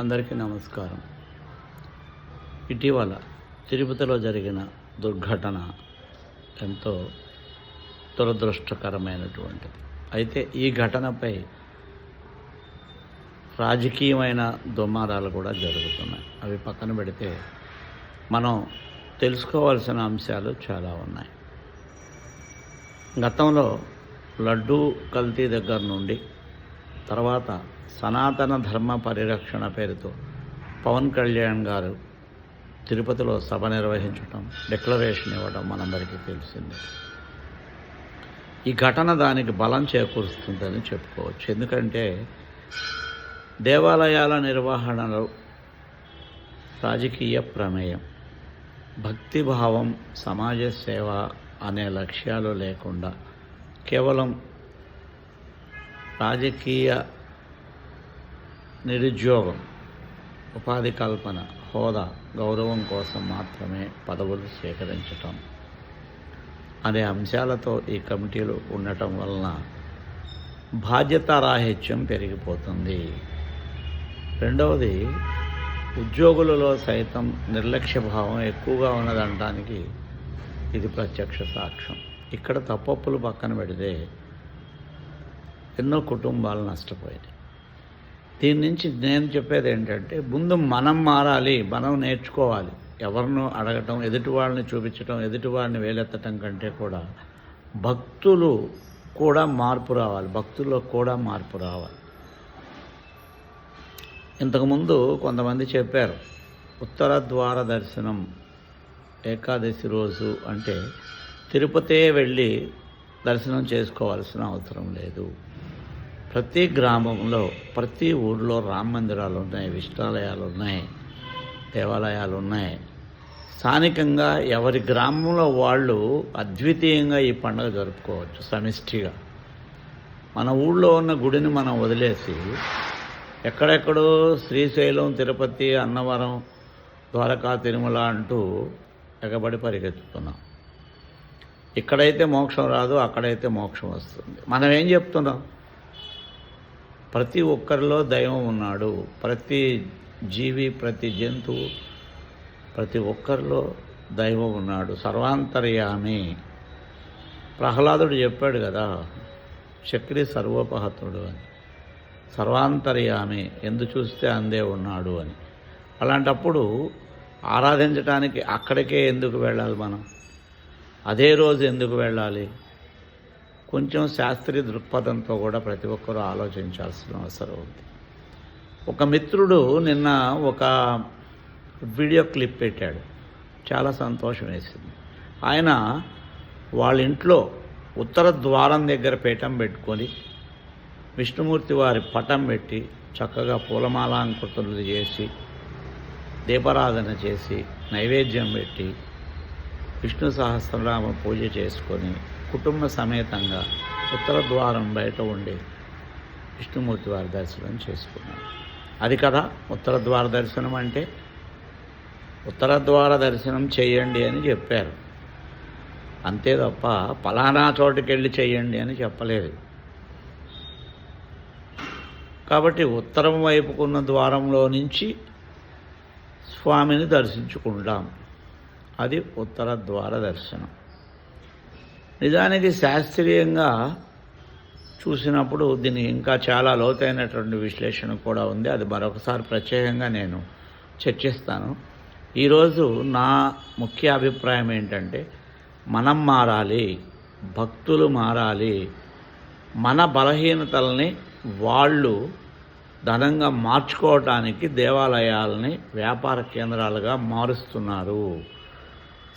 అందరికీ నమస్కారం. ఇటీవల తిరుపతిలో జరిగిన దుర్ఘటన ఎంతో దురదృష్టకరమైనటువంటిది. అయితే ఈ ఘటనపై రాజకీయమైన దుమారాలు కూడా జరుగుతున్నాయి. అవి పక్కన పెడితే మనం తెలుసుకోవాల్సిన అంశాలు చాలా ఉన్నాయి. గతంలో లడ్డూ కల్తీ దగ్గర నుండి తర్వాత సనాతన ధర్మ పరిరక్షణ పేరుతో పవన్ కళ్యాణ్ గారు తిరుపతిలో సభ నిర్వహించడం డిక్లరేషన్ ఇవ్వడం మనందరికీ తెలిసింది. ఈ ఘటన దానికి బలం చేకూరుస్తుందని చెప్పుకోవచ్చు. ఎందుకంటే దేవాలయాల నిర్వహణలో రాజకీయ ప్రమేయం భక్తిభావం సమాజ సేవ అనే లక్ష్యాలు లేకుండా కేవలం రాజకీయ నిరుద్యోగం ఉపాధి కల్పన హోదా గౌరవం కోసం మాత్రమే పదవులు సేకరించటం. అనే అంశాలతో ఈ కమిటీలు ఉండటం వలన బాధ్యతారాహిత్యం పెరిగిపోతుంది. రెండవది ఉద్యోగులలో సైతం నిర్లక్ష్య భావం ఎక్కువగా ఉన్నదనడానికి ఇది ప్రత్యక్ష సాక్ష్యం. ఇక్కడ తప్పప్పులు పక్కన పెడితే ఎన్నో కుటుంబాలు నష్టపోయాయి దీని నుంచి నేను చెప్పేది ఏంటంటే ముందు మనం మారాలి మనం నేర్చుకోవాలి. ఎవరినో అడగటం ఎదుటి వాళ్ళని చూపించటం ఎదుటి వాళ్ళని వేలెత్తటం కంటే కూడా భక్తులు కూడా మార్పు రావాలి భక్తుల్లో కూడా మార్పు రావాలి. ఇంతకుముందు కొంతమంది చెప్పారు ఉత్తర ద్వార దర్శనం ఏకాదశి రోజు అంటే తిరుపతే వెళ్ళి దర్శనం చేసుకోవాల్సిన అవసరం లేదు. ప్రతి గ్రామంలో ప్రతి ఊళ్ళో రామ మందిరాలు ఉన్నాయి విష్ణాలయాలు ఉన్నాయి దేవాలయాలు ఉన్నాయి స్థానికంగా ఎవరి గ్రామంలో వాళ్ళు అద్వితీయంగా ఈ పండుగ జరుపుకోవచ్చు సమిష్టిగా. మన ఊళ్ళో ఉన్న గుడిని మనం వదిలేసి ఎక్కడెక్కడో శ్రీశైలం తిరుపతి అన్నవరం ద్వారకా తిరుమల అంటూ ఎగబడి పరిగెత్తుతున్నాం. ఇక్కడైతే మోక్షం రాదు అక్కడైతే మోక్షం వస్తుంది. మనం ఏం చెప్తున్నాం? ప్రతి ఒక్కరిలో దైవం ఉన్నాడు. ప్రతి జీవి ప్రతి జంతువు ప్రతి ఒక్కరిలో దైవం ఉన్నాడు. సర్వాంతర్యామి. ప్రహ్లాదుడు చెప్పాడు కదా చక్రి సర్వోపహతుడు అని. సర్వాంతర్యామి ఎందు చూస్తే అందే ఉన్నాడు అని. అలాంటప్పుడు ఆరాధించడానికి అక్కడికే ఎందుకు వెళ్ళాలి మనం? అదే రోజు ఎందుకు వెళ్ళాలి? కొంచెం శాస్త్రీయ దృక్పథంతో కూడా ప్రతి ఒక్కరూ ఆలోచించాల్సిన అవసరం ఉంది. ఒక మిత్రుడు నిన్న ఒక వీడియో క్లిప్ పెట్టాడు. చాలా సంతోషం వేసింది. ఆయన వాళ్ళ ఇంట్లో ఉత్తర ద్వారం దగ్గర పీఠం పెట్టుకొని విష్ణుమూర్తి వారి పటం పెట్టి చక్కగా పూలమాలాంకృతులు చేసి దీపారాధన చేసి నైవేద్యం పెట్టి విష్ణు సహస్రనామ పూజ చేసుకొని కుటుంబ సమేతంగా ఉత్తర ద్వారం బయట ఉండి విష్ణుమూర్తి వారి దర్శనం చేసుకున్నాను అది కదా ఉత్తర ద్వార దర్శనం అంటే? ఉత్తర ద్వార దర్శనం చేయండి అని చెప్పారు. అంతే తప్ప పలానా చోటుకెళ్ళి చేయండి అని చెప్పలేదు. కాబట్టి ఉత్తరం వైపుకున్న ద్వారంలో నుంచి స్వామిని దర్శించుకుంటాం. అది ఉత్తర ద్వార దర్శనం నిజానికి శాస్త్రీయంగా చూసినప్పుడు దీనికి ఇంకా చాలా లోతైనటువంటి విశ్లేషణ కూడా ఉంది. అది మరొకసారి ప్రత్యేకంగా నేను చర్చిస్తాను. ఈరోజు నా ముఖ్య అభిప్రాయం ఏంటంటే మనం మారాలి భక్తులు మారాలి మన బలహీనతల్ని వాళ్ళు ధనంగా మార్చుకోవటానికి దేవాలయాలని వ్యాపార కేంద్రాలుగా మారుస్తున్నారు.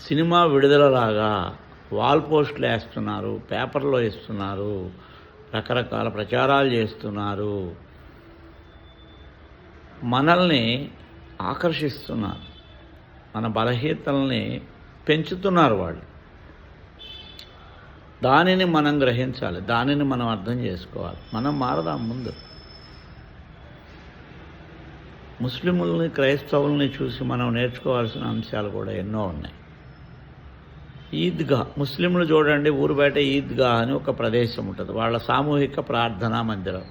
సినిమా విడుదలలాగా వాల్ పోస్టులు వేస్తున్నారు పేపర్లో ఇస్తున్నారు రకరకాల ప్రచారాలు చేస్తున్నారు. మనల్ని ఆకర్షిస్తున్నారు. మన బలహీనతల్ని పెంచుతున్నారు వాళ్ళు. దానిని మనం గ్రహించాలి దానిని మనం అర్థం చేసుకోవాలి. మనం మారదాం ముందు. ముస్లిముల్ని క్రైస్తవుల్ని చూసి మనం నేర్చుకోవాల్సిన అంశాలు కూడా ఎన్నో ఉన్నాయి. ఈద్గా ముస్లింలు చూడండి ఊరు బయట ఈద్గా అని ఒక ప్రదేశం ఉంటుంది. వాళ్ళ సామూహిక ప్రార్థనా మందిరం.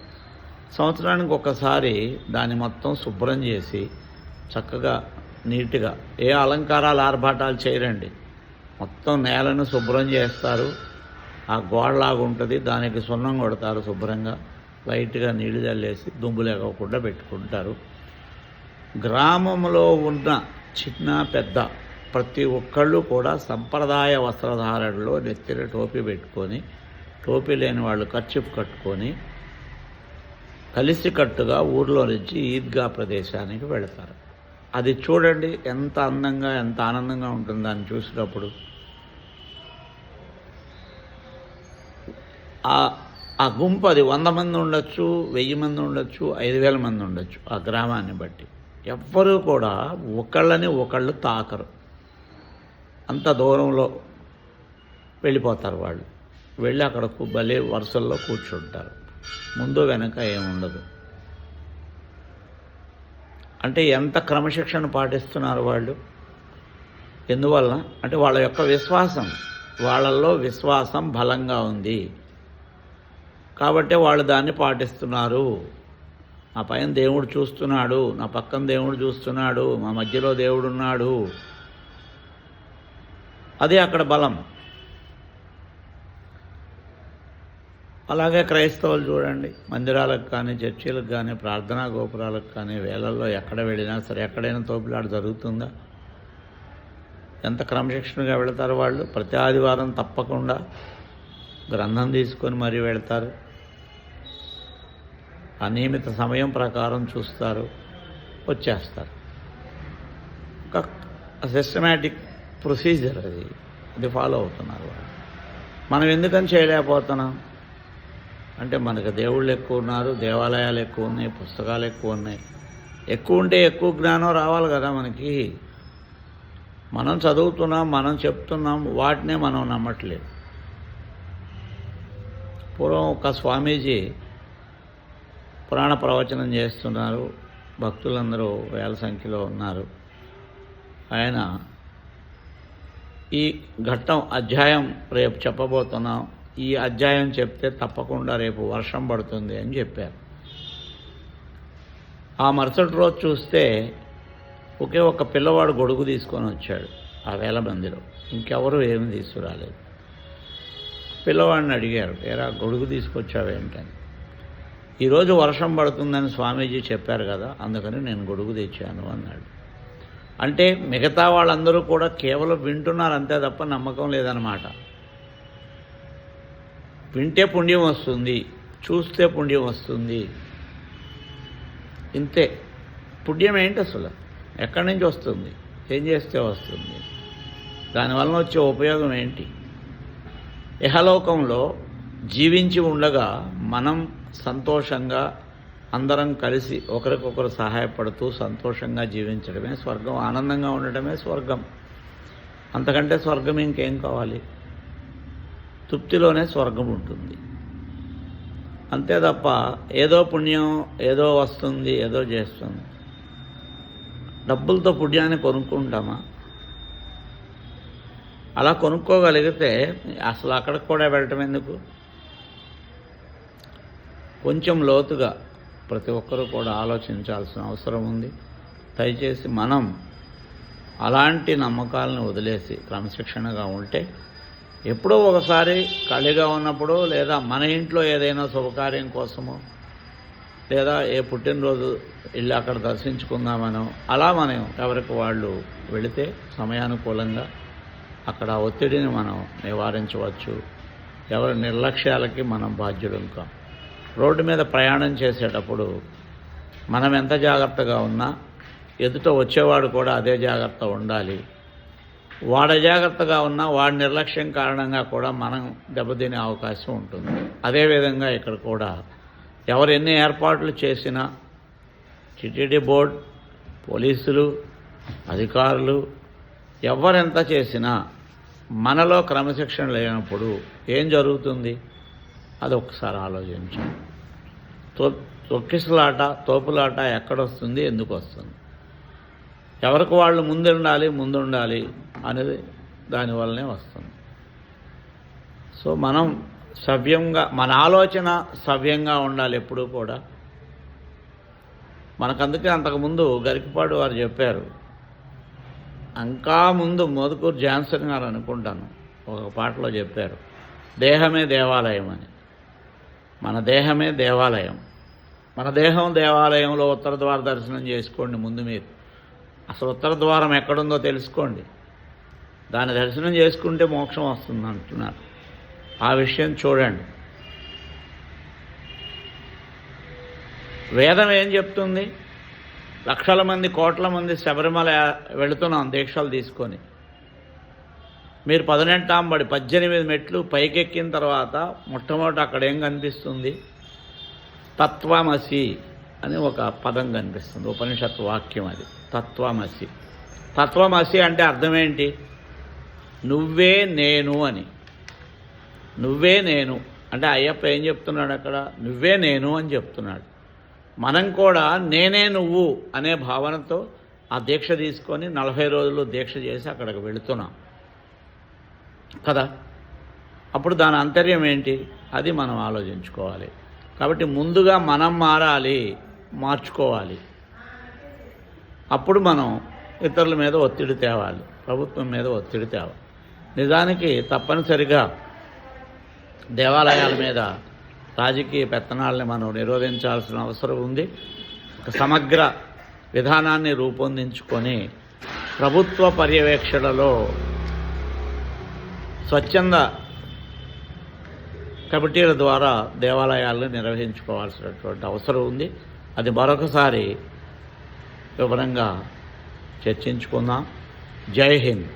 సంవత్సరానికి ఒకసారి దాన్ని మొత్తం శుభ్రం చేసి చక్కగా నీట్గా ఏ అలంకారాలు ఆర్భాటాలు చేయరండి. మొత్తం నేలను శుభ్రం చేస్తారు. ఆ గోడలాగా ఉంటుంది. దానికి సున్నం కొడతారు శుభ్రంగా. లైట్గా నీళ్ళు చల్లేసి దుమ్ము లేకోకుండా పెట్టుకుంటారు. గ్రామంలో ఉన్న చిన్న పెద్ద ప్రతి ఒక్కళ్ళు కూడా సంప్రదాయ వస్త్రధారణలో నెత్తిన టోపీ పెట్టుకొని టోపీ లేని వాళ్ళు ఖర్చు కట్టుకొని కలిసికట్టుగా ఊర్లో నుంచి ఈద్గా ప్రదేశానికి వెళతారు. అది చూడండి ఎంత అందంగా ఎంత ఆనందంగా ఉంటుంది దాన్ని చూసినప్పుడు. ఆ ఆ గుంపు అది వంద మంది ఉండొచ్చు వెయ్యి మంది ఉండొచ్చు ఐదు వేల మంది ఉండొచ్చు ఆ గ్రామాన్ని బట్టి. ఎవ్వరూ కూడా ఒకళ్ళని ఒకళ్ళు తాకరు. అంత దూరంలో వెళ్ళిపోతారు వాళ్ళు. వెళ్ళి అక్కడ భలే వరుసల్లో కూర్చుంటారు. ముందు వెనక ఏముండదు. అంటే ఎంత క్రమశిక్షణ పాటిస్తున్నారు వాళ్ళు? ఎందువల్ల అంటే వాళ్ళ యొక్క విశ్వాసం. వాళ్ళల్లో విశ్వాసం బలంగా ఉంది. కాబట్టి వాళ్ళు దాన్ని పాటిస్తున్నారు. నా పైన దేవుడు చూస్తున్నాడు. నా పక్కన దేవుడు చూస్తున్నాడు. మా మధ్యలో దేవుడు ఉన్నాడు అదే అక్కడ బలం. అలాగే క్రైస్తవులు చూడండి. మందిరాలకు కానీ చర్చిలకు కానీ ప్రార్థనా గోపురాలకు కానీ వేళల్లో ఎక్కడ వెళ్ళినా సరే ఎక్కడైనా తోపులాట జరుగుతుందా? ఎంత క్రమశిక్షణగా వెళతారు వాళ్ళు? ప్రతి ఆదివారం తప్పకుండా గ్రంథం తీసుకొని మరీ వెళతారు. అనియమిత సమయం ప్రకారం చూస్తారు వచ్చేస్తారు. ఒక సిస్టమేటిక్ ప్రొసీజర్ అది. అది ఫాలో అవుతున్నారు మనం ఎందుకని చేయలేకపోతున్నాం? అంటే మనకు దేవుళ్ళు ఎక్కువ ఉన్నారు దేవాలయాలు ఎక్కువ ఉన్నాయి పుస్తకాలు ఎక్కువ ఉన్నాయి. ఎక్కువ ఉంటే ఎక్కువ జ్ఞానం రావాలి కదా మనకి. మనం చదువుతున్నాం మనం చెప్తున్నాం వాటినే మనం నమ్మట్లేదు. పూర్వం ఒక స్వామీజీ పురాణ ప్రవచనం చేస్తున్నారు. భక్తులందరూ వేల సంఖ్యలో ఉన్నారు. ఆయన ఈ ఘట్టం అధ్యాయం రేపు చెప్పబోతున్నాం. ఈ అధ్యాయం చెప్తే తప్పకుండా రేపు వర్షం పడుతుంది అని చెప్పారు. ఆ మరుసటి రోజు చూస్తే ఒకే ఒక పిల్లవాడు గొడుగు తీసుకొని వచ్చాడు ఆ వేల మందిలో. ఇంకెవరు ఏమి తీసుకురాలేదు. పిల్లవాడిని అడిగారు ఏరా గొడుగు తీసుకొచ్చావేంటని? ఈరోజు వర్షం పడుతుందని స్వామీజీ చెప్పారు కదా అందుకని నేను గొడుగు తెచ్చాను అన్నాడు. అంటే మిగతా వాళ్ళందరూ కూడా కేవలం వింటున్నారు అంతే తప్ప నమ్మకం లేదనమాట వింటే పుణ్యం వస్తుంది చూస్తే పుణ్యం వస్తుంది. ఇంతే. పుణ్యం ఏంటి అసలు? ఎక్కడి నుంచి వస్తుంది? ఏం చేస్తే వస్తుంది? దానివల్ల వచ్చే ఉపయోగం ఏంటి? ఇహలోకంలో జీవించి ఉండగా మనం సంతోషంగా అందరం కలిసి ఒకరికొకరు సహాయపడుతూ సంతోషంగా జీవించడమే స్వర్గం ఆనందంగా ఉండటమే స్వర్గం. అంతకంటే స్వర్గం ఇంకేం కావాలి? తృప్తిలోనే స్వర్గం ఉంటుంది. అంతే తప్ప ఏదో పుణ్యం ఏదో వస్తుంది ఏదో చేస్తుంది. డబ్బులతో పుణ్యాన్ని కొనుక్కుంటామా? అలా కొనుక్కోగలిగితే అసలు అక్కడికి కూడా వెళ్ళటం ఎందుకు? కొంచెం లోతుగా ప్రతి ఒక్కరూ కూడా ఆలోచించాల్సిన అవసరం ఉంది. దయచేసి మనం అలాంటి నమ్మకాలను వదిలేసి క్రమశిక్షణగా ఉంటే ఎప్పుడో ఒకసారి ఖాళీగా ఉన్నప్పుడు లేదా మన ఇంట్లో ఏదైనా శుభకార్యం కోసమో లేదా ఏ పుట్టినరోజు వెళ్ళి అక్కడ దర్శించుకుందామనో అలా మనం ఎవరికి వాళ్ళు వెళితే సమయానుకూలంగా అక్కడ ఒత్తిడిని మనం నివారించవచ్చు. ఎవరి నిర్లక్ష్యాలకి మనం బాధ్యులం కాం. రోడ్డు మీద ప్రయాణం చేసేటప్పుడు మనం ఎంత జాగ్రత్తగా ఉన్నా ఎదుట వచ్చేవాడు కూడా అదే జాగ్రత్త ఉండాలి. వాడు జాగ్రత్తగా ఉన్నా వాడి నిర్లక్ష్యం కారణంగా కూడా మనం దెబ్బతినే అవకాశం ఉంటుంది. అదేవిధంగా ఇక్కడ కూడా ఎవరు ఎన్ని ఏర్పాట్లు చేసినా టిటిడి బోర్డ్ పోలీసులు అధికారులు ఎవరెంత చేసినా మనలో క్రమశిక్షణ లేనప్పుడు ఏం జరుగుతుంది? అది ఒకసారి ఆలోచించండి. తో తొక్కిసలాట తోపులాట ఎక్కడొస్తుంది ఎందుకు వస్తుంది ఎవరికి వాళ్ళు ముందుండాలి ముందుండాలి అనేది దానివల్లనే వస్తుంది. సో మనం సవ్యంగా మన ఆలోచన సవ్యంగా ఉండాలి ఎప్పుడూ కూడా. మనకందుకే అంతకుముందు గరికపాడు వారు చెప్పారు ఇంకా ముందు మోదుకూరు జాన్సన్ గారు అనుకుంటాను ఒక పాటలో చెప్పారు. దేహమే దేవాలయం అని. మన దేహమే దేవాలయం. మన దేహం దేవాలయంలో ఉత్తర ద్వార దర్శనం చేసుకోండి ముందు మీరు. అసలు ఉత్తర ద్వారం ఎక్కడుందో తెలుసుకోండి. దాన్ని దర్శనం చేసుకుంటే మోక్షం వస్తుంది అంటున్నారు. ఆ విషయం చూడండి. వేదం ఏం చెప్తుంది? లక్షల మంది కోట్ల మంది శబరిమల వెళుతున్నాం దీక్షలు తీసుకొని. మీరు పదినెంటాం పడి పద్దెనిమిది మెట్లు పైకెక్కిన తర్వాత మొట్టమొదట అక్కడ ఏం కనిపిస్తుంది? తత్వమసి అని ఒక పదం కనిపిస్తుంది. ఉపనిషత్ వాక్యం అది. తత్వమసి. తత్వమసి అంటే అర్థం ఏంటి? నువ్వే నేను అని. నువ్వే నేను. అంటే అయ్యప్ప ఏం చెప్తున్నాడు అక్కడ? నువ్వే నేను అని చెప్తున్నాడు. మనం కూడా నేనే నువ్వు అనే భావనతో ఆ దీక్ష తీసుకొని నలభై రోజులు దీక్ష చేసి అక్కడికి వెళుతున్నాం. కదా? అప్పుడు దాని అంతర్యం ఏంటి? అది మనం ఆలోచించుకోవాలి. కాబట్టి ముందుగా మనం మారాలి మార్చుకోవాలి. అప్పుడు మనం ఇతరుల మీద ఒత్తిడి తేవాలి ప్రభుత్వం మీద ఒత్తిడి తేవాలి. నిజానికి తప్పనిసరిగా దేవాలయాల మీద రాజకీయ పెత్తనాలని మనం నిరోధించాల్సిన అవసరం ఉంది. ఒక సమగ్ర విధానాన్ని రూపొందించుకొని ప్రభుత్వ పర్యవేక్షణలో స్వచ్ఛంద కమిటీల ద్వారా దేవాలయాలను నిర్వహించుకోవాల్సినటువంటి అవసరం ఉంది. అది మరొకసారి వివరంగా చర్చించుకుందాం. జై హింద్.